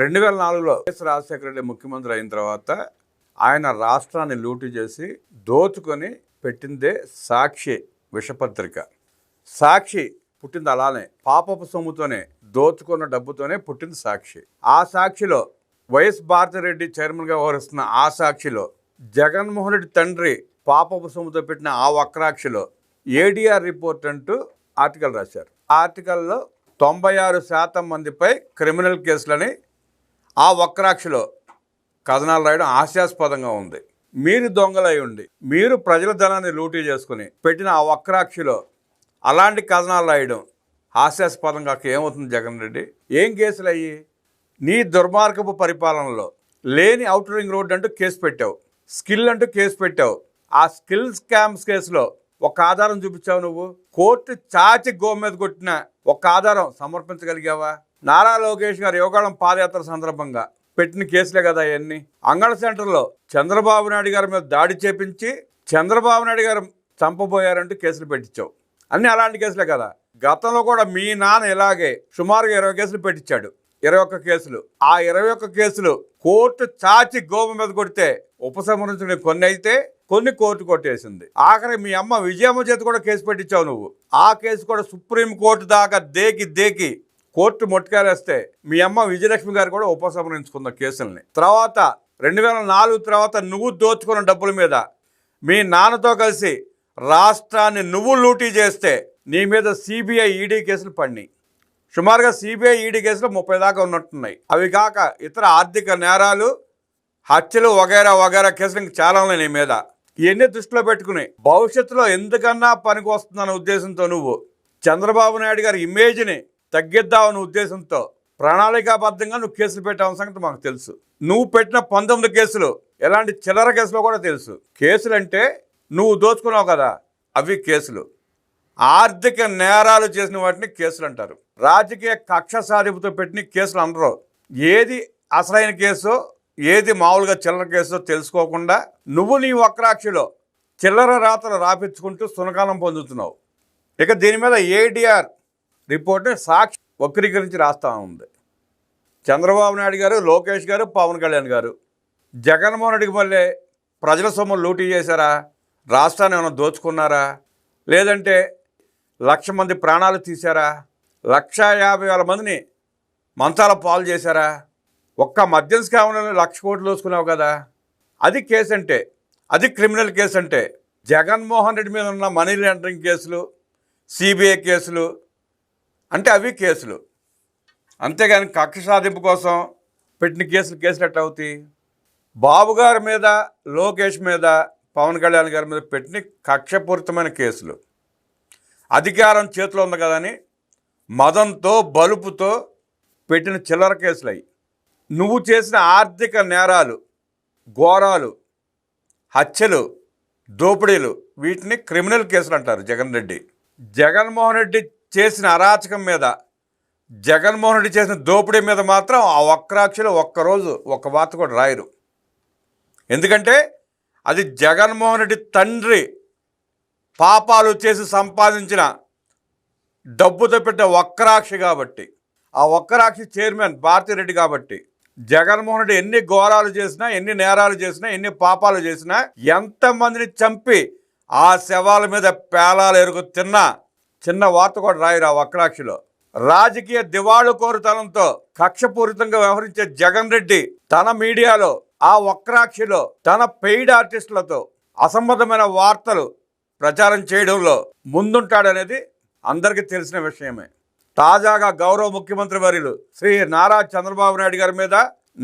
రెండు వేల నాలుగులో ఎస్ రాజశేఖర రెడ్డి ముఖ్యమంత్రి అయిన తర్వాత ఆయన రాష్ట్రాన్ని లూటు చేసి దోచుకొని పెట్టిందే సాక్షి విషపత్రిక. సాక్షి పుట్టింది అలానే పాపపు సొమ్ముతోనే దోచుకున్న డబ్బుతోనే పుట్టింది సాక్షి. ఆ సాక్షిలో వైఎస్ భారతిరెడ్డి చైర్మన్గా వ్యవహరిస్తున్న ఆ సాక్షిలో జగన్మోహన్ రెడ్డి తండ్రి పాపపు సొమ్ముతో పెట్టిన ఆ వక్రాక్షిలో ఏడిఆర్ రిపోర్ట్ అంటూ ఆర్టికల్ రాశారు. ఆర్టికల్లో తొంభై ఆరు శాతం మందిపై క్రిమినల్ కేసులని ఆ వక్రాక్షిలో కథనాలు రాయడం హాస్యాస్పదంగా ఉంది. మీరు దొంగలై ఉండి మీరు ప్రజల ధనాన్ని లూటీ చేసుకుని పెట్టిన ఆ వక్రాక్షిలో అలాంటి కథనాలు రాయడం హాస్యాస్పదంగా ఏమవుతుంది జగన్ రెడ్డి? ఏం కేసులు అయ్యి? నీ దుర్మార్గపు పరిపాలనలో లేని అవుటర్ రింగ్ రోడ్ అంటూ కేసు పెట్టావు. స్కిల్ అంటూ కేసు పెట్టావు. ఆ స్కిల్ స్కామ్స్ కేసులో ఒక ఆధారం చూపించావు నువ్వు. కోర్టు చాచి గో మీద కొట్టిన ఒక ఆధారం సమర్పించగలిగావా? నారా లోకేష్ గారు యోగాళం పాదయాత్ర సందర్భంగా పెట్టిన కేసులే కదా అవన్నీ అంగళ సెంటర్లో చంద్రబాబు నాయుడు గారి మీద దాడి చేపించి చంద్రబాబు నాయుడు గారు చంపబోయారంటూ కేసులు పెట్టించావు. అన్ని అలాంటి కేసులే కదా. గతంలో కూడా మీ నాన్న ఇలాగే సుమారుగా ఇరవై కేసులు పెట్టించాడు. ఇరవై ఒక్క కేసులు. ఆ ఇరవై ఒక్క కేసులు కోర్టు చాచి గోపు మీద కొడితే ఉపసంహరించుకునే కొన్ని అయితే కొన్ని కోర్టు కొట్టేసింది. ఆఖరి మీ అమ్మ విజయమ్మ చేతి కూడా కేసు పెట్టించావు నువ్వు. ఆ కేసు కూడా సుప్రీం కోర్టు దాకా దేకి దేకి కోర్టు మొట్టకారేస్తే మీ అమ్మ విజయలక్ష్మి గారు కూడా ఉపసంహరించుకున్న కేసుల్ని. తర్వాత రెండు వేల నాలుగు తర్వాత నువ్వు దోచుకున్న డబ్బుల మీద మీ నాన్నతో కలిసి రాష్ట్రాన్ని నువ్వు లూటీ చేస్తే నీ మీద సిబిఐ ఈడీ కేసులు పడినాయి. సుమారుగా సిబిఐ ఈడీ కేసులు ముప్పై దాకా ఉన్నట్టున్నాయి. అవి కాక ఇతర ఆర్థిక నేరాలు హత్యలు వగైరా వగైరా కేసులు చాలా ఉన్నాయి నీ మీద. ఇవన్నీ దృష్టిలో పెట్టుకుని భవిష్యత్తులో ఎందుకన్నా పనికి వస్తుందన్న ఉద్దేశంతో నువ్వు చంద్రబాబు నాయుడు గారి ఇమేజ్ని తగ్గిద్దామనే ఉద్దేశంతో ప్రణాళికాబద్ధంగా నువ్వు కేసులు పెట్టావు సంగతి మాకు తెలుసు. నువ్వు పెట్టిన పంతొమ్మిది కేసులు ఎలాంటి చిల్లర కేసులో కూడా తెలుసు. కేసులు అంటే నువ్వు దోచుకున్నావు కదా అవి కేసులు. ఆర్థిక నేరాలు చేసిన వాటిని కేసులు అంటారు. రాజకీయ కక్ష సాధింపుతో పెట్టిన కేసులు అనరు. ఏది అసలైన కేసు ఏది మామూలుగా చిల్లర కేసో తెలుసుకోకుండా నువ్వు నీ వక్రాక్షిలో చిల్లర రాతలు రాపించుకుంటూ సునకాలం పొందుతున్నావు. ఇక దీని మీద ఏడిఆర్ రిపోర్ట్ సాక్షి వక్రీకరించి రాస్తా ఉంది. చంద్రబాబు నాయుడు గారు లోకేష్ గారు పవన్ కళ్యాణ్ గారు. జగన్మోహన్ రెడ్డికి మళ్ళీ ప్రజల సొమ్ము లూటీ చేశారా? రాష్ట్రాన్ని ఏమైనా దోచుకున్నారా? లేదంటే లక్ష మంది ప్రాణాలు తీశారా? లక్ష యాభై వేల మందిని మంచాల పాలు చేశారా? ఒక్క మద్యం స్కామ్లో లక్ష కోట్లు దోచుకున్నావు కదా. అది కేసు అంటే అది క్రిమినల్ కేసు అంటే జగన్మోహన్ రెడ్డి మీద ఉన్న మనీ లాండరింగ్ కేసులు సిబిఐ కేసులు అంటే అవి కేసులు. అంతేగాని కక్ష సాధింపు కోసం పెట్టిన కేసులు కేసులు ఎట్లా అవుతాయి బాబు గారి మీద లోకేష్ మీద పవన్ కళ్యాణ్ గారి మీద పెట్టిన కక్షపూరితమైన కేసులు. అధికారం చేతిలో ఉంది కదని మదంతో బలుపుతో పెట్టిన చిల్లర కేసులు అవి నువ్వు చేసిన ఆర్థిక నేరాలు ఘోరాలు హత్యలు దోపిడీలు వీటిని క్రిమినల్ కేసులు అంటారు జగన్ రెడ్డి. జగన్మోహన్ రెడ్డి చేసిన అరాచకం మీద జగన్మోహన్ రెడ్డి చేసిన దోపిడీ మీద మాత్రం ఆ ఒక్కరాక్షలో ఒక్కరోజు ఒక్క వార్త కూడా రాయరు. ఎందుకంటే అది జగన్మోహన్ రెడ్డి తండ్రి పాపాలు చేసి సంపాదించిన డబ్బుతో పెట్టే ఒక్కరాక్షి కాబట్టి ఆ ఒక్కరాక్షి చైర్మన్ భారతిరెడ్డి కాబట్టి జగన్మోహన్ రెడ్డి ఎన్ని ఘోరాలు చేసినా ఎన్ని నేరాలు చేసినా ఎన్ని పాపాలు చేసినా ఎంతమందిని చంపి ఆ శవాల మీద పేలాలు ఎరుగు తిన్నా చిన్న వార్త కూడా రాయరు ఆ వక్రాక్షిలో. రాజకీయ దివాళు కోరుతనంతో కక్షపూరితంగా వ్యవహరించే జగన్ రెడ్డి తన మీడియాలో ఆ వక్రాక్షిలో తన పెయిడ్ ఆర్టిస్టులతో అసంబద్ధమైన వార్తలు ప్రచారం చేయడంలో ముందుంటాడనేది అందరికీ తెలిసిన విషయమే. తాజాగా గౌరవ ముఖ్యమంత్రి వర్యులు శ్రీ నారా చంద్రబాబు నాయుడు గారి మీద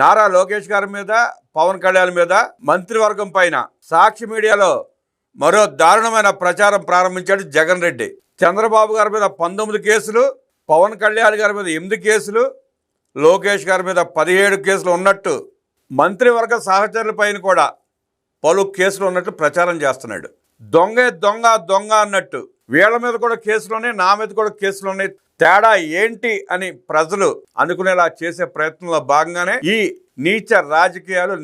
నారా లోకేష్ గారి మీద పవన్ కళ్యాణ్ మీద మంత్రివర్గం పైన సాక్షి మీడియాలో మరో దారుణమైన ప్రచారం ప్రారంభించాడు జగన్ రెడ్డి. చంద్రబాబు గారి మీద పంతొమ్మిది కేసులు పవన్ కళ్యాణ్ గారి మీద ఎనిమిది కేసులు లోకేష్ గారి మీద పదిహేడు కేసులు ఉన్నట్టు మంత్రివర్గ సహచరుల పైన కూడా పలు కేసులు ఉన్నట్టు ప్రచారం చేస్తున్నాడు. దొంగే దొంగ దొంగ అన్నట్టు వీళ్ళ మీద కూడా కేసులు ఉన్నాయి నా మీద కూడా కేసులు ఉన్నాయి. తేడా ఏంటి అని ప్రజలు అనుకునేలా చేసే ప్రయత్నంలో భాగంగానే ఈ నీచ రాజకీయాలు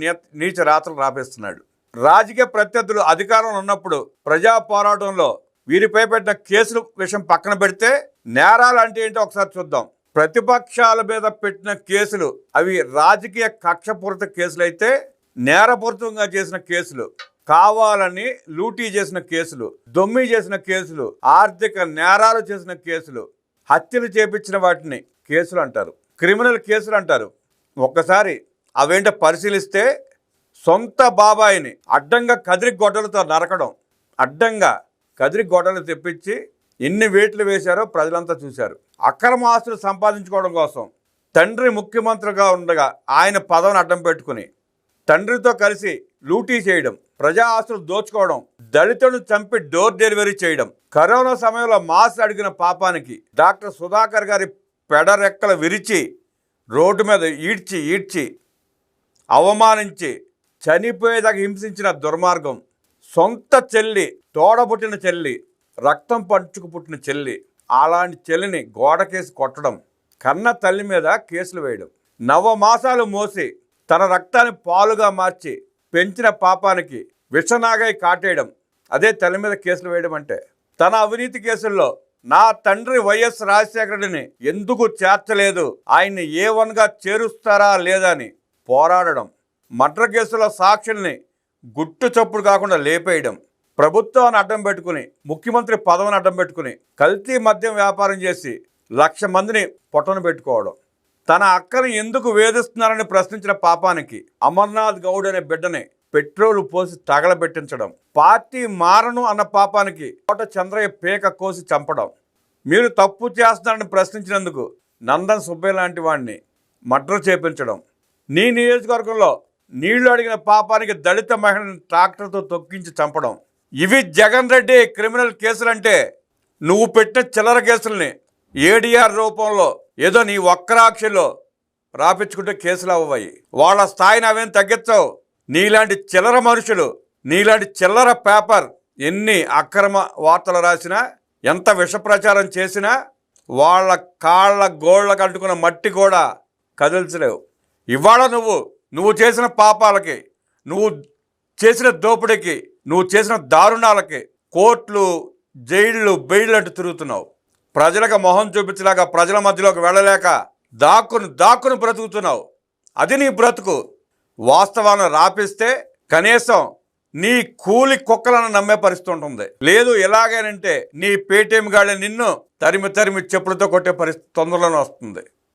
నీచ రాతలు రాపేస్తున్నాడు. రాజకీయ ప్రత్యర్థులు అధికారంలో ఉన్నప్పుడు ప్రజా పోరాటంలో వీరిపై పెట్టిన కేసులు విషయం పక్కన పెడితే నేరాలు అంటే ఏంటో ఒకసారి చూద్దాం. ప్రతిపక్షాల మీద పెట్టిన కేసులు అవి రాజకీయ కక్షపూరిత కేసులైతే నేరపూరితంగా చేసిన కేసులు కావాలని లూటీ చేసిన కేసులు దొమ్మి చేసిన కేసులు ఆర్థిక నేరాలు చేసిన కేసులు హత్యలు చేపించిన వాటిని కేసులు అంటారు క్రిమినల్ కేసులు అంటారు. ఒక్కసారి అవేంటో పరిశీలిస్తే సొంత బాబాయిని అడ్డంగా కదిరి గొడ్డలతో నరకడం అడ్డంగా కదిరి గొడవలు తెప్పించి ఎన్ని వేట్లు వేశారో ప్రజలంతా చూశారు. అక్రమ ఆస్తులు సంపాదించుకోవడం కోసం తండ్రి ముఖ్యమంత్రిగా ఉండగా ఆయన పదవిని అడ్డం పెట్టుకుని తండ్రితో కలిసి లూటీ చేయడం ప్రజా ఆస్తులు దోచుకోవడం దళితులను చంపి డోర్ డెలివరీ చేయడం కరోనా సమయంలో మాస్ అడిగిన పాపానికి డాక్టర్ సుధాకర్ గారి పెడరెక్కలు విరిచి రోడ్డు మీద ఈడ్చి ఈడ్చి అవమానించి చనిపోయేదాకా హింసించిన దుర్మార్గం సొంత చెల్లి తోడబుట్టిన చెల్లి రక్తం పంచుకు పుట్టిన చెల్లి అలాంటి చెల్లిని గోడకేసి కొట్టడం కన్న తల్లి మీద కేసులు వేయడం. నవమాసాలు మోసి తన రక్తాన్ని పాలుగా మార్చి పెంచిన పాపానికి విషనాగై కాటేయడం అదే తల్లి మీద కేసులు వేయడం అంటే. తన అవినీతి కేసుల్లో నా తండ్రి వైఎస్ రాజశేఖరుడిని ఎందుకు చేర్చలేదు? ఆయన్ని ఏ వన్గా చేరుస్తారా లేదా అని పోరాడడం మర్డర్ కేసులో సాక్షుల్ని గుట్టు చప్పుడు కాకుండా లేపేయడం ప్రభుత్వాన్ని అడ్డం పెట్టుకుని ముఖ్యమంత్రి పదవిని అడ్డం పెట్టుకుని కల్తీ మద్యం వ్యాపారం చేసి లక్ష మందిని పొట్టను పెట్టుకోవడం. తన అక్కని ఎందుకు వేధిస్తున్నారని ప్రశ్నించిన పాపానికి అమర్నాథ్ గౌడ్ అనే బిడ్డని పెట్రోల్ పోసి తగలబెట్టించడం పార్టీ మారను అన్న పాపానికి కోట చంద్రయ్య పేక కోసి చంపడం. మీరు తప్పు చేస్తున్నారని ప్రశ్నించినందుకు నందన్ సుబ్బయ్య లాంటి వాడిని మర్డర్ చేపించడం. నీ నియోజకవర్గంలో నీళ్ళు అడిగిన పాపానికి దళిత మహిళను ట్రాక్టర్తో తొక్కించి చంపడం. ఇవి జగన్ రెడ్డి క్రిమినల్ కేసులంటే నువ్వు పెట్టిన చిల్లర కేసుల్ని ఏడిఆర్ రూపంలో ఏదో నీ ఒక్కరాక్షిలో రాపించుకుంటే కేసులు అవ్వయి వాళ్ళ స్థాయిని అవేం తగ్గించవు. నీలాంటి చిల్లర మనుషులు నీలాంటి చిల్లర పేపర్ ఎన్ని అక్రమ వార్తలు రాసినా ఎంత విషప్రచారం చేసినా వాళ్ళ కాళ్ళ గోళ్ళకు అంటుకున్న మట్టి కూడా కదిల్చలేవు. ఇవాళ నువ్వు నువ్వు చేసిన పాపాలకి నువ్వు చేసిన దోపిడీకి నువ్వు చేసిన దారుణాలకి కోర్టులు జైళ్ళు బెయిళ్ళు అంటూ తిరుగుతున్నావు. ప్రజలకు మొహం చూపించలేక ప్రజల మధ్యలోకి వెళ్ళలేక దాక్కుని దాక్కుని బ్రతుకుతున్నావు. అది నీ బ్రతుకు. వాస్తవాన్ని రాపిస్తే కనీసం నీ కూలి కుక్కలను నమ్మే పరిస్థితి ఉంటుంది. లేదు ఎలాగేనంటే నీ పేటీఎం గాడి నిన్ను తరిమి తరిమి చెప్పులతో కొట్టే పరిస్థితి తొందరలోనే వస్తుంది.